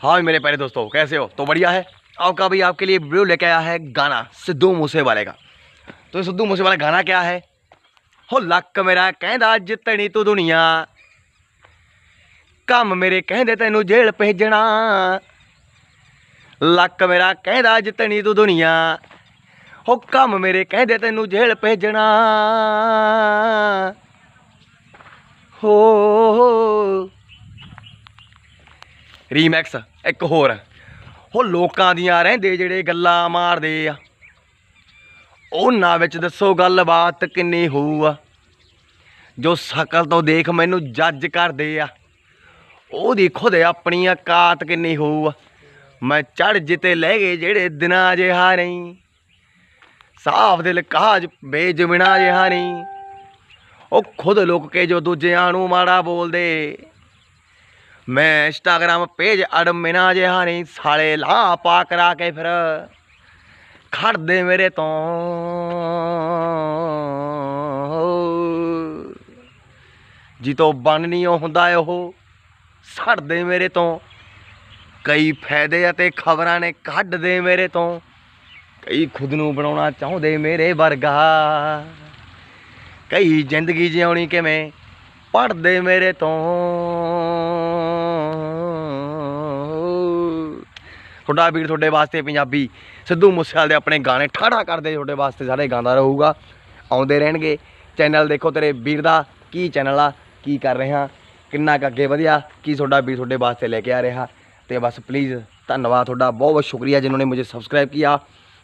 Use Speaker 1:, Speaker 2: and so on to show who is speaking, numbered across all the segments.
Speaker 1: हाँ मेरे प्यारे दोस्तों कैसे हो तो बढ़िया है आपका भी आपके लिए वीडियो लेके आया है गाना सिद्धू मूसे वाले का तो ये सिद्धू मूसे वाला गाना क्या है हो ਲੱਕ ਮੇਰਾ ਕਹਿੰਦਾ ਜਿੱਤਣੀ ਤੂੰ ਦੁਨੀਆ ਕੰਮ ਮੇਰੇ ਕਹਿੰਦੇ ਤੈਨੂੰ ਜੇਲ੍ਹ ਭੇਜਣਾ ਲੱਕ ਮੇਰਾ ਕਹਿੰਦਾ ਜਿੱਤਣੀ ਤੂੰ ਦੁਨੀਆ ਹੋ ਕੰਮ ਮੇਰੇ ਕਹਿੰਦੇ ਤੈਨੂੰ ਜੇਲ੍ਹ ਭੇਜਣਾ ਹੋ ਰੀਮੈਕਸ, ਇੱਕ ਹੋਰ। ਉਹ ਲੋਕਾਂ ਦੀਆਂ ਰਹਿੰਦੇ ਜਿਹੜੇ ਗੱਲਾਂ ਮਾਰਦੇ ਆ। ਉਹਨਾਂ ਵਿੱਚ ਦੱਸੋ ਗੱਲਬਾਤ ਕਿੰਨੀ ਹੋਊ ਆ ਜੋ ਸ਼ਕਲ ਤੋਂ ਦੇਖ ਮੈਨੂੰ ਜੱਜ ਕਰਦੇ ਆ। ਉਹਦੀ ਖੁਦ ਆਪਣੀ ਔਕਾਤ ਕਿੰਨੀ ਹੋਊ ਆ ਮੈਂ ਚੜ ਜਿੱਤੇ ਲੈ ਗਏ ਜਿਹੜੇ ਦਿਨਾਂ ਜਿਹਾ ਨਹੀਂ। ਸਾਫ਼ ਦਿਲ ਕਾਜ ਬੇਜਮਣਾ ਜਿਹਾ ਨਹੀਂ। ਉਹ ਖੁਦ ਲੁੱਕ ਕੇ ਜੋ ਦੂਜਿਆਂ ਨੂੰ ਮਾੜਾ ਬੋਲਦੇ। ਮੈਂ ਇੰਸਟਾਗ੍ਰਾਮ ਪੇਜ ਅਡਮਿਨਾ ਜਿਹਾ ਨਹੀਂ ਸਾਲੇ ਲਾ ਪਾ ਕਰਾ ਕੇ ਫਿਰ। ਖੜਦੇ ਮੇਰੇ ਤੋਂ। ਜੀ ਤੋਂ ਬਣ ਨਹੀਂ ਉਹ ਹੁੰਦਾ ਉਹ ਸੜਦੇ ਮੇਰੇ ਤੋਂ। ਕਈ ਫਾਇਦੇ ਅਤੇ ਖਬਰਾਂ ਨੇ ਕੱਢਦੇ ਮੇਰੇ ਤੋਂ। ਕਈ ਖੁਦ ਨੂੰ ਬਣਾਉਣਾ ਚਾਹੁੰਦੇ ਮੇਰੇ ਵਰਗਾ। ਕਈ ਜ਼ਿੰਦਗੀ ਜਿਉਣੀ ਕਿਵੇਂ ਪੜਦੇ ਮੇਰੇ ਤੋਂ। ਤੁਹਾਡਾ ਵੀਰ ਤੁਹਾਡੇ ਵਾਸਤੇ ਪੰਜਾਬੀ, ਸਿੱਧੂ ਮੂਸੇਵਾਲੇ ਦੇ ਆਪਣੇ ਗਾਣੇ ਠਾੜਾ ਕਰਦੇ ਤੁਹਾਡੇ ਵਾਸਤੇ ਸਾਰੇ ਗਾਉਂਦਾ ਰਹੂਗਾ। ਆਉਂਦੇ ਰਹਿਣਗੇ। ਚੈਨਲ ਦੇਖੋ ਤੇਰੇ ਵੀਰ ਦਾ, ਕੀ ਚੈਨਲ ਆ, ਕੀ ਕਰ ਰਿਹਾ, ਕਿੰਨਾ ਕੁ ਅੱਗੇ ਵਧਿਆ, ਕੀ ਤੁਹਾਡਾ ਵੀਰ ਤੁਹਾਡੇ ਵਾਸਤੇ ਲੈ ਕੇ ਆ ਰਿਹਾ। ਤੇ ਬਸ ਪਲੀਜ਼ ਧੰਨਵਾਦ ਤੁਹਾਡਾ, ਬਹੁਤ ਬਹੁਤ ਸ਼ੁਕਰੀਆ ਜਿਨ੍ਹਾਂ ਨੇ ਮੈਨੂੰ ਸਬਸਕ੍ਰਾਈਬ ਕੀਤਾ।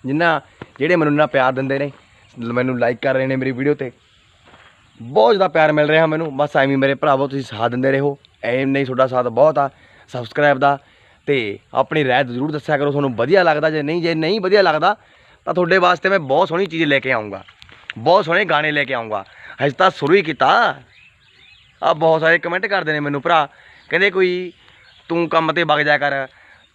Speaker 1: ਜਿਨ੍ਹਾਂ ਜਿਹੜੇ ਮੈਨੂੰ ਇੰਨਾ ਪਿਆਰ ਦਿੰਦੇ ਨੇ, ਮੈਨੂੰ ਲਾਈਕ ਕਰ ਰਹੇ ਨੇ ਮੇਰੀ ਵੀਡੀਓ ਤੇ। ਬਹੁਤ ਜ਼ਿਆਦਾ ਪਿਆਰ ਮਿਲ ਰਿਹਾ ਮੈਨੂੰ, ਬਸ ਐਵੇਂ ਮੇਰੇ ਭਰਾਵੋ, ਤੁਸੀਂ ਸਾਥ ਦਿੰਦੇ ਰਹੋ। ਐਵੇਂ ਨਹੀਂ ਤੁਹਾਡਾ ਸਾਥ ਬਹੁਤ ਆ ਸਬਸਕ੍ਰਾਈਬ ਦਾ। ਤੇ ਆਪਣੀ ਰਾਏ ਜ਼ਰੂਰ ਦੱਸਿਆ ਕਰੋ, ਤੁਹਾਨੂੰ ਵਧੀਆ ਲੱਗਦਾ ਜੇ ਨਹੀਂ ਜੇ ਨਹੀਂ ਵਧੀਆ ਲੱਗਦਾ, ਤਾਂ ਤੁਹਾਡੇ ਵਾਸਤੇ ਮੈਂ ਬਹੁਤ ਸੋਹਣੀ ਚੀਜ਼ ਲੈ ਕੇ ਆਉਂਗਾ ਬਹੁਤ ਸੋਹਣੇ ਗਾਣੇ ਲੈ ਕੇ ਆਉਂਗਾ ਹਜੇ ਤਾਂ ਸ਼ੁਰੂ ਹੀ ਕੀਤਾ। ਆ ਬਹੁਤ ਸਾਰੇ ਕਮੈਂਟ ਕਰਦੇ ਨੇ ਮੈਨੂੰ ਭਰਾ। ਕਹਿੰਦੇ ਕੋਈ, ਤੂੰ ਕੰਮ ਤੇ ਵਗ ਜਾ ਕਰ।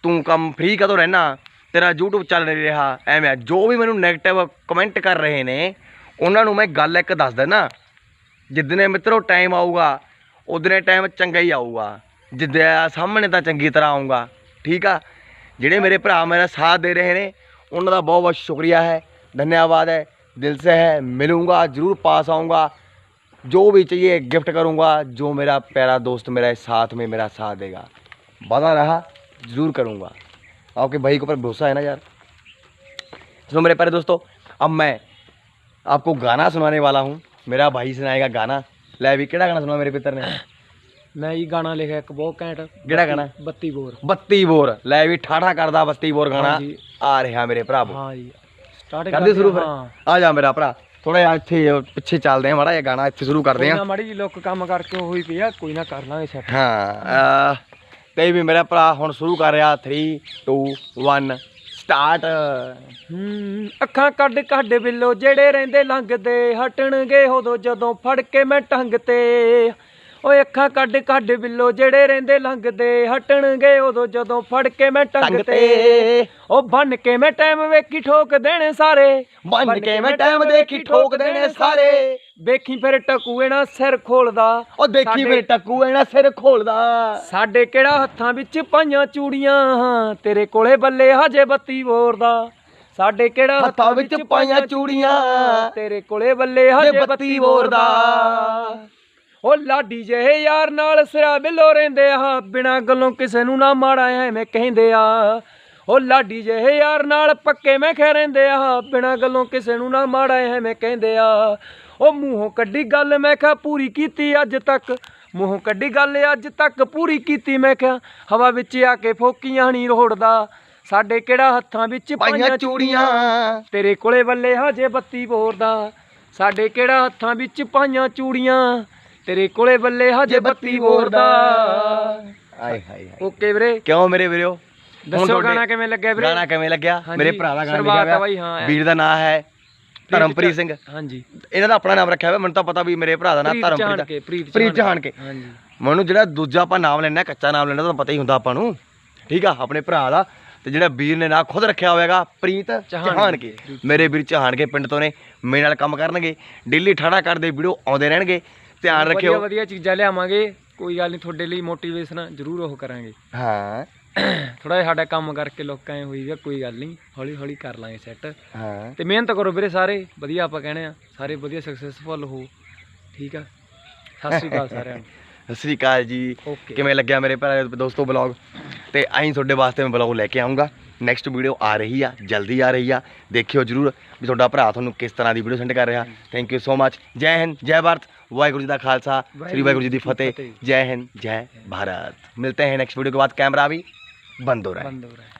Speaker 1: ਤੂੰ ਕੰਮ ਫ੍ਰੀ ਕਦੋਂ ਰਹਿਣਾ? ਤੇਰਾ YouTube ਚੱਲ ਨਹੀਂ ਰਿਹਾ। ਐਵੇਂ ਆ। ਜੋ ਵੀ ਮੈਨੂੰ 네ਗੇਟਿਵ ਕਮੈਂਟ ਕਰ ਰਹੇ ਨੇ, ਉਹਨਾਂ ਨੂੰ ਮੈਂ ਗੱਲ ਇੱਕ ਦੱਸ ਦਿੰਦਾ। ਜਿੱਦਨੇ ਮਿੱਤਰੋ ਟਾਈਮ ਆਊਗਾ ਉਦਨੇ ਟਾਈਮ ਚੰਗਾ ਹੀ ਆਊਗਾ। ਜਿੱਦੇ ਸਾਹਮਣੇ ਤਾਂ ਚੰਗੀ ਤਰ੍ਹਾਂ ਆਊਗਾ। ठीक है ਜਿਹੜੇ मेरे भ्रा मेरा साथ दे रहे हैं उन्होंने बहुत बहुत शुक्रिया है, धन्यवाद है, दिल से है, मिलूँगा, ज़रूर पास आऊँगा, जो भी चाहिए गिफ्ट करूँगा, जो मेरा प्यारा दोस्त मेरा साथ में मेरा साथ देगा। वादा रहा, ज़रूर करूँगा। आपके भाई के ऊपर भरोसा है ना यार? सुनो मेरे प्यारे दोस्तों, अब मैं आपको गाना सुनाने वाला हूँ, मेरा भाई सुनाएगा गाना। लै भी केड़ा गाना सुना मेरे पितर ने?
Speaker 2: ਮੈਂ ਇਹ ਗਾਣਾ ਲਿਖਿਆ ਇੱਕ ਬਹੁਤ ਘੈਂਟ।
Speaker 1: ਕਿਹੜਾ ਗਾਣਾ?
Speaker 2: 32 ਬੋਰ।
Speaker 1: 32 ਬੋਰ। ਲੈ ਵੀ ਠਾਠਾ ਕਰਦਾ 32 ਬੋਰ ਗਾਣਾ। ਆ ਰਿਹਾ ਮੇਰੇ ਭਰਾ
Speaker 2: ਹਾਂ ਜੀ। ਸਟਾਰਟ
Speaker 1: ਕਰਦੇ ਸ਼ੁਰੂ ਫਿਰ। ਆ ਜਾ ਮੇਰਾ ਭਰਾ। ਥੋੜਾ ਜਿਹਾ ਇੱਥੇ ਪਿੱਛੇ ਚੱਲਦੇ ਆ ਮਾੜਾ ਜਿਹਾ ਗਾਣਾ ਇੱਥੇ ਸ਼ੁਰੂ ਕਰਦੇ ਆ
Speaker 2: ਮਾੜੀ ਜੀ ਲੋਕ ਕੰਮ ਕਰਕੇ ਹੋਈ ਪਈ ਆ ਕੋਈ ਨਾ ਕਰ ਲਾਂਗੇ ਸੈੱਟ
Speaker 1: ਹਾਂ ਤੇ ਵੀ ਮੇਰਾ ਭਰਾ ਹੁਣ ਸ਼ੁਰੂ ਕਰ ਰਿਹਾ 3 2 1 ਸਟਾਰਟ
Speaker 2: ਅੱਖਾਂ ਕੱਢ ਕੱਢ ਬਿੱਲੋ ਜਿਹੜੇ ਰਹਿੰਦੇ ਲੰਘਦੇ ਹਟਣਗੇ ਉਦੋਂ ਜਦੋਂ ਫੜ ਕੇ ਮੈਂ ਟੰਗ ਤੇ। ਓਏ ਅੱਖਾਂ ਕੱਢ ਕੱਢ ਬਿੱਲੋ ਜਿਹੜੇ ਰਹਿੰਦੇ ਲੰਘਦੇ ਹਟਣਗੇ ਉਦੋਂ ਜਦੋਂ ਫੜ ਕੇ ਮੈਂ ਟੰਗ ਤੇ ਉਹ ਬੰਨ ਕੇ ਮੈਂ ਟਾਈਮ ਵੇਖੀ ਠੋਕ ਦੇਣੇ ਸਾਰੇ।
Speaker 1: ਬੰਨ ਕੇ ਮੈਂ ਟਾਈਮ ਦੇਖੀ ਠੋਕ ਦੇਣੇ ਸਾਰੇ।
Speaker 2: ਵੇਖੀ ਫਿਰ ਟਕੂਏ ਨਾ ਸਿਰ ਖੋਲਦਾ।
Speaker 1: ਉਹ ਦੇਖੀ
Speaker 2: ਸਾਡੇ-
Speaker 1: ਮੇਰੇ ਟੱਕੂ ਇਹਨਾਂ ਸਿਰ ਖੋਲਦਾ।
Speaker 2: ਸਾਡੇ ਕਿਹੜਾ ਹੱਥਾਂ ਵਿੱਚ ਪਾਈਆਂ ਚੂੜੀਆਂ ਤੇਰੇ ਕੋਲੇ ਬੱਲੇ ਹਜੇ ਬੱਤੀ ਬੋਰ ਦਾ ਸਾਡੇ ਕਿਹੜਾ
Speaker 1: ਹੱਥਾਂ ਵਿੱਚ ਪਾਈਆਂ ਚੂੜੀਆਂ
Speaker 2: ਤੇਰੇ ਕੋਲੇ ਬੱਲੇ ਹਜੇ ਬੱਤੀ ਬੋਰ ਦਾ ਉਹ ਲਾਡੀ ਜਿਹੇ ਯਾਰ ਨਾਲ ਸਿਰਾ ਬਿੱਲੋ ਰਹਿੰਦੇ ਆ ਬਿਨਾ ਗੱਲੋਂ ਕਿਸੇ ਨੂੰ ਨਾ ਮਾੜਾ ਐਵੇਂ ਕਹਿੰਦੇ ਆ। ਉਹ ਲਾਡੀ ਜਿਹੇ ਯਾਰ ਨਾਲ ਪੱਕੇ ਮੈਂ ਖੈ ਰਹਿੰਦੇ ਆ ਬਿਨਾ ਗੱਲੋਂ ਕਿਸੇ ਨੂੰ ਨਾ ਮਾੜਾ ਐਵੇਂ ਕਹਿੰਦੇ ਆ। ਉਹ ਮੂੰਹੋਂ ਕੱਢੀ ਗੱਲ ਮੈਂ ਕਿਹਾ ਪੂਰੀ ਕੀਤੀ ਅੱਜ ਤੱਕ ਮੂੰਹੋਂ ਕੱਢੀ ਗੱਲ ਅੱਜ ਤੱਕ ਪੂਰੀ ਕੀਤੀ ਮੈਂ ਕਿਹਾ ਹਵਾ ਵਿੱਚ ਆ ਕੇ ਫੋਕੀਆਂ ਨਹੀਂ ਰੋੜਦਾ ਸਾਡੇ ਕਿਹੜਾ ਹੱਥਾਂ ਵਿੱਚ
Speaker 1: ਪਾਈਆਂ ਚੂੜੀਆਂ?
Speaker 2: ਤੇਰੇ ਕੋਲੇ ਬੱਲੇ ਹਜੇ ਬੱਤੀ ਬੋਰ ਦਾ ਸਾਡੇ ਕਿਹੜਾ ਹੱਥਾਂ ਵਿੱਚ ਪਾਈਆਂ ਚੂੜੀਆਂ? ਤੇਰੇ ਕੋਲੇ ਬੱਲੇ ਹਜੇ ਬੱਤੀ ਦਾ
Speaker 1: ਆਏ ਹਾਏ ਹਾਏ
Speaker 2: ਓਕੇ ਵੀਰੇ।
Speaker 1: ਕਿਉਂ ਮੇਰੇ ਵੀਰੋ?
Speaker 2: ਦੱਸੋ ਗਾਣਾ ਕਿਵੇਂ ਲੱਗਿਆ ਵੀਰੇ?
Speaker 1: ਗਾਣਾ ਕਿਵੇਂ ਲੱਗਿਆ? ਮੇਰੇ ਭਰਾ ਦਾ ਗਾਣਾ
Speaker 2: ਸ਼ੁਰੂਆਤ
Speaker 1: ਲਿਖਿਆ
Speaker 2: ਆ ਬਾਈ, ਹਾਂ।
Speaker 1: ਵੀਰ ਦਾ ਨਾਮ ਹੈ ਧਰਮਪ੍ਰੀਤ ਸਿੰਘ।
Speaker 2: ਹਾਂਜੀ।
Speaker 1: ਇਹਨਾਂ ਦਾ ਆਪਣਾ ਨਾਮ ਰੱਖਿਆ ਹੋਇਆ ਮੈਨੂੰ ਤਾਂ ਪਤਾ ਵੀ ਮੇਰੇ ਭਰਾ ਦਾ ਨਾਮ
Speaker 2: ਪ੍ਰੀਤ
Speaker 1: ਧਰਮਪ੍ਰੀਤ।
Speaker 2: ਪ੍ਰੀਤ
Speaker 1: ਪ੍ਰੀਤ ਚਾਹਣਕੇ
Speaker 2: ਹਾਂਜੀ।
Speaker 1: ਮੈਨੂੰ ਜਿਹੜਾ ਦੂਜਾ ਆਪਾਂ ਨਾਮ ਲੈਣਾ ਕੱਚਾ ਨਾਮ ਲੈਣਾ ਤਾਂ ਪਤਾ ਹੀ ਹੁੰਦਾ ਆਪਾਂ ਨੂੰ। ਠੀਕ ਆ ਆਪਣੇ ਭਰਾ ਦਾ। ਤੇ ਜਿਹੜਾ ਵੀਰ ਨੇ ਨਾਂ ਖੁਦ ਰੱਖਿਆ ਹੋਵੇਗਾ ਪ੍ਰੀਤ
Speaker 2: ਚਾਹਣਕੇ।
Speaker 1: ਚਾਹਣਕੇ। ਮੇਰੇ ਵੀਰ ਚਾਹਣਕੇ ਪਿੰਡ ਤੋਂ ਨੇ ਮੇਰੇ ਨਾਲ ਕੰਮ ਕਰਨਗੇ। ਡੇਲੀ ਠਾੜਾ ਕਰਦੇ ਵੀਡੀਓ ਆਉਂਦੇ ਰਹਿਣਗੇ। ਧਿਆਨ
Speaker 2: ਵਧੀਆ
Speaker 1: ਰੱਖਿਓ।
Speaker 2: ਵਧੀਆ ਚੀਜ਼ਾਂ ਲਿਆਵਾਂਗੇ ਕੋਈ ਗੱਲ ਨਹੀਂ ਤੁਹਾਡੇ ਲਈ ਮੋਟੀਵੇਸ਼ਨ ਜ਼ਰੂਰ ਉਹ ਕਰਾਂਗੇ।
Speaker 1: ਹਾਂ।
Speaker 2: ਥੋੜਾ ਜਿਹਾ ਸਾਡਾ ਕੰਮ ਕਰਕੇ ਲੋਕਾਂ ਐ ਹੋਈ ਵੀ ਆ, ਕੋਈ ਗੱਲ ਨਹੀਂ ਹੌਲੀ ਹੌਲੀ ਕਰ ਲਾਂਗੇ ਸੈੱਟ
Speaker 1: ਹਾਂ।
Speaker 2: ਤੇ ਮਿਹਨਤ ਕਰੋ ਵੀਰੇ ਸਾਰੇ ਵਧੀਆ ਆਪਾਂ ਕਹਿੰਦੇ ਆ ਸਾਰੇ ਵਧੀਆ ਸਕਸੈਸਫੁਲ ਹੋ। ਠੀਕ ਆ? ਸਤਿ ਸ਼੍ਰੀ ਅਕਾਲ ਸਾਰਿਆਂ ਨੂੰ।
Speaker 1: ਸਤਿ ਸ੍ਰੀ ਅਕਾਲ ਜੀ। ਕਿਵੇਂ ਲੱਗਿਆ ਮੇਰੇ ਭਰਾ ਦੋਸਤੋ ਬਲੌਗ ਤੇ ਅਸੀਂ ਤੁਹਾਡੇ ਵਾਸਤੇ ਮੈਂ ਬਲੌਗ ਲੈ ਕੇ ਆਉਂਗਾ ਨੈਕਸਟ ਵੀਡੀਓ ਆ ਰਹੀ ਆ ਜਲਦੀ ਆ ਰਹੀ ਆ। ਦੇਖਿਓ ਜਰੂਰ ਵੀ ਤੁਹਾਡਾ ਭਰਾ ਤੁਹਾਨੂੰ ਕਿਸ ਤਰ੍ਹਾਂ ਦੀ ਵੀਡੀਓ ਸੈਂਡ ਕਰ ਰਿਹਾ। ਥੈਂਕ ਯੂ ਸੋ ਮਚ ਜੈ ਹਿੰਦ ਜੈ ਭਾਰਤ। ਵਾਹਿਗੁਰੂ ਜੀ ਦਾ ਖਾਲਸਾ। ਸ੍ਰੀ ਵਾਹਿਗੁਰੂ ਜੀ ਦੀ ਫਤਿਹ। ਜੈ ਹਿੰਦ ਜੈ ਭਾਰਤ। ਮਿਲਤੇ ਹੈ ਨੈਕਸਟ ਵੀਡੀਓ ਕੇ ਬਾਅਦ। ਕੈਮਰਾ ਵੀ
Speaker 2: ਬੰਦ ਹੋ ਰਹਾ ਹੈ।